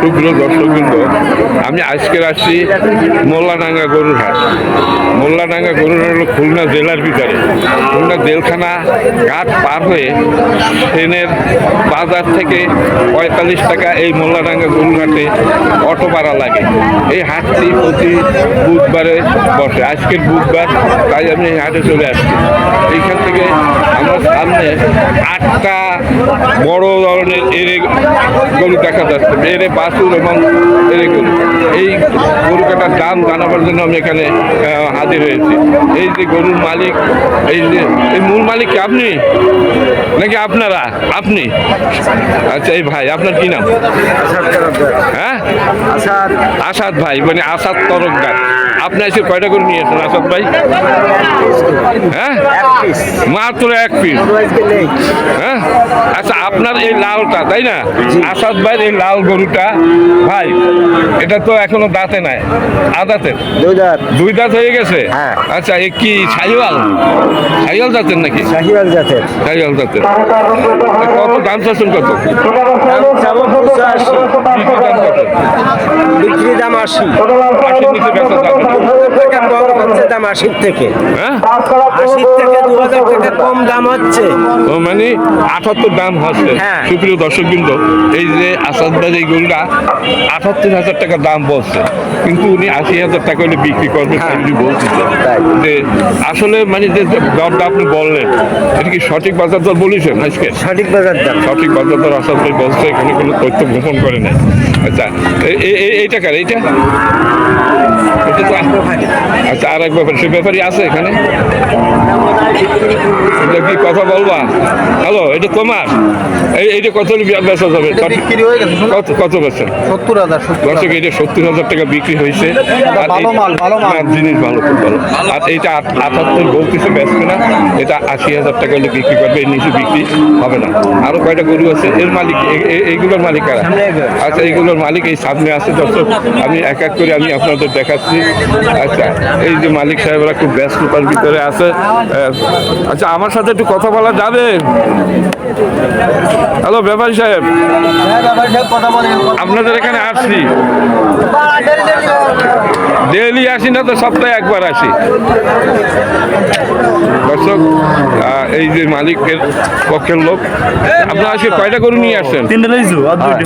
সুপ্রিয় দর্শকবৃন্দ, আমি আজকের আসছি মোল্লাডাঙ্গা গরুর হাট। মোল্লাডাঙ্গা গরুর হাট হলো খুলনা জেলার ভিতরে। খুলনা জেলখানা ঘাট পার হয়ে ট্রেনের বাজার থেকে পঁয়তাল্লিশ টাকা এই মোল্লাডাঙ্গা গরুর হাটে অটো ভাড়া লাগে। এই হাটটি প্রতি বুধবারে বসে। আজকের বুধবার, তাই আমি এই হাটে চলে আসছি। এইখান থেকে আমার সামনে আটটা বড় ধরনের এরে গরু দেখা যাচ্ছে। এরে বাছুর এবং এই গরু কাটার দাম জানাবার জন্য আমি এখানে হাজির হয়েছি। এই যে গরুর মালিক এই যে এই মূল মালিক কি আপনি? নাকি আপনারা? আপনি? আচ্ছা এই ভাই আপনার কি নাম? হ্যাঁ? আসাদ আসাদ ভাই মানে আসাদ তরকদার আপনি এসে কয়টা করে নিয়েছেন আসাদ ভাই? হ্যাঁ? মাত্র এক পিস হ্যাঁ? আচ্ছা আপনার এই লালটা তাই না? আসাদ ভাইয়ের এই লাল গরুটা ভাই এটা তো এখনও দাঁতে নাই। আদাতে? দুধার দুই দাঁত হয়ে গেছে? হ্যাঁ। আচ্ছা এ কি সাইওয়াল সাইওয়াল জাতের নাকি? শাহিওয়াল জাতের। সাইওয়াল জাতের। কত দাম চাচ্ছেন কত? বিক্রি দাম আশি। আশির নিচে বেচা যাবে না। টাকা কম হচ্ছে দাম আশির থেকে। হ্যাঁ? আশির থেকে দু হাজার টাকা কম দাম হচ্ছে। মানে আঠাত্তর দাম হচ্ছে। হ্যাঁ। সুপ্রিয় দর্শকবৃন্দ এই যে আসাদ এই গরুটা আঠাত্তর হাজার টাকা দাম বলছে। কিন্তু উনি আশি হাজার টাকা হলে বিক্রি করবে উনি বলতেছে যে আসলে মানে যে দরটা আপনি বললেন এটা কি সঠিক বাজার দর বলেছেন আজকে? সঠিক বাজার দাম সঠিক বাজার দর আসাদ ভাই বলছে এখানে কোনো তথ্য গোপন করে নাই। আচ্ছা এ- এ- এ- এইটা কার? এইটা? এটা তো অ্যাক্রোফাইল আচ্ছা আর এক ব্যাপার সে ব্যাপারই আছে এখানে। এটা কি কথা বলবা? হ্যালো এটা তোমার? এই এইটা কত হলে বিয়া- বেচা যাবে কত কত বেচেন সত্তর হাজার দর্শক এটা সত্তর হাজার টাকা বিক্রি হয়েছে। হ্যাঁ, জিনিস ভালো খুব ভালো। আর এটা আট- আটাত্তর বলতেছে বেচবে না এটা আশি হাজার টাকা হলে বিক্রি করবে এর নিচে বিক্রি হবে না। আরও কয়টা গরু আছে? এর মালিক এইগুলোর মালিক কারা? আচ্ছা এইগুলোর মালিক এই সামনে আছে দর্শক আমি এক এক করে আমি আপনাদের দেখাচ্ছি। আচ্ছা এই যে মালিক সাহেবরা খুব ব্যস্ততার ভিতরে আছে। আচ্ছা আমার সাথে একটু কথা বলা যাবে? হ্যালো ব্যাপারী সাহেব। আপনাদের এখানে আসছি। ডেইলি আসি না তো সপ্তাহে একবার আসি। দর্শক এই যে মালিকের পক্ষের লোক আপনারা আজকে কয়টা গরু নিয়ে আসছেন?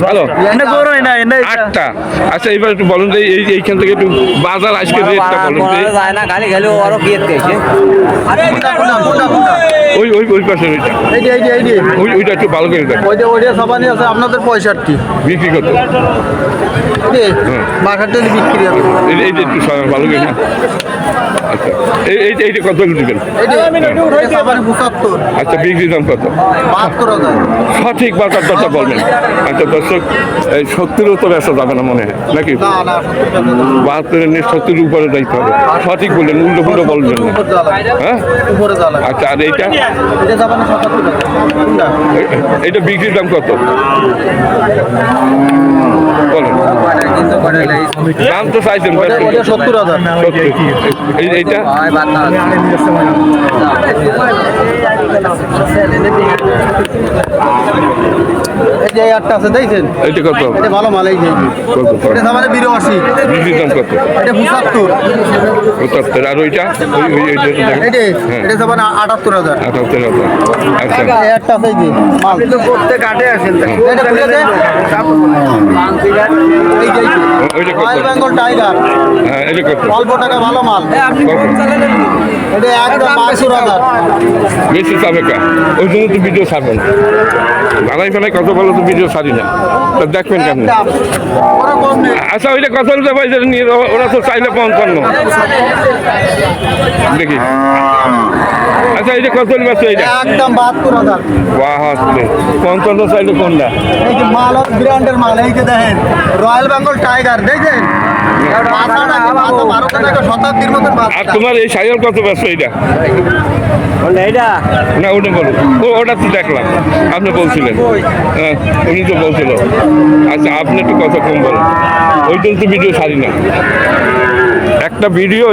ভালো করো আটটা। আচ্ছা এইবার একটু বলুন যে এই এইখান থেকে একটু বাজার আজকে রেটটা বলুন যে যায় না খালি খালি ওরও কি ওই ওই ওই পাশে ওইটা ওই ওইটা একটু ভালো করে দেখ। ওইটা ওইটা সবানি আছে আপনাদের পঁয়ষট্টি। বিক্রি করতো। জন্য বিক্রি হবে এই এই যে একটু ভালো করে। আচ্ছা। এই এই এইটা কত দিবেন? এইটি আচ্ছা বিক্রি দাম কত? সঠিক বাজার দরটা বলবেন। আচ্ছা দর্শক এই সত্তরও তো বেচা যাবে না মনে হয় নাকি? সত্তর বাহাত্তরের নিয়ে সত্তরের উপরে যাইতে হবে। সঠিক বললেন উল্টো পুল্টো বলবেন হ্যাঁ? আচ্ছা আর এইটা? এটা সবানি সত্তর টাকা। কোনটা? এ- এটা বিক্রির দাম কত? দাম তো চাইছেন সত্তর হাজার। এইটা এই যে এই আটটা আছে দেখছেন? এইটা কত? এটা ভালো মাল এই যে। এই যে। কত এটা সবানি বিরাশি বিক্রির দাম কত? এটা পঁচাত্তর। পঁচাত্তর। আর ওইটা? ওই ওই ওইটা তো দেখেন। এইটি এটা সবানি আটাত্তর হাজার। আচ্ছা। এই একটা আছে যে মাল। করতে কাটে আসেন এটা খুলে দে। এই যে এই যে। ও- ওইটা কত? Bengal tiger. হ্যাঁ এটা কত? অল্প টাকা ভালো মাল? এটা একদম বেশি ওই জন্য তো ভিডিও ছাড়বেন। গালাই ফেলাই কত বলো তো ভিডিও ছাড়ি না। তা দেখবেন কেমন? আচ্ছা ওইটা কত যেটা নিয়ে ওরা তো চাইলে পঞ্চান্ন দেখি। আচ্ছা এইটা কত আছে এইটা? একদম বাহাত্তর হাজার। বাহ পঞ্চান্ন চাইলে কোনটা? এই যে মাল ব্র্যান্ডের মাল এই যে দেখেন রয়্যাল বেঙ্গল টাইগার শতাব্দীর মতন আর তোমার এই সাইকেল কত ব্যস্ত এইটা? এইটা? না ওটা বলো। ও ওটা তো দেখলাম। আপনি বলছিলেন। হ্যাঁ উনি তো বলছিল। আচ্ছা আপনি একটু কথা কম বলেন। ওই জন্য তো ভিডিও সারি না একটা ভিডিও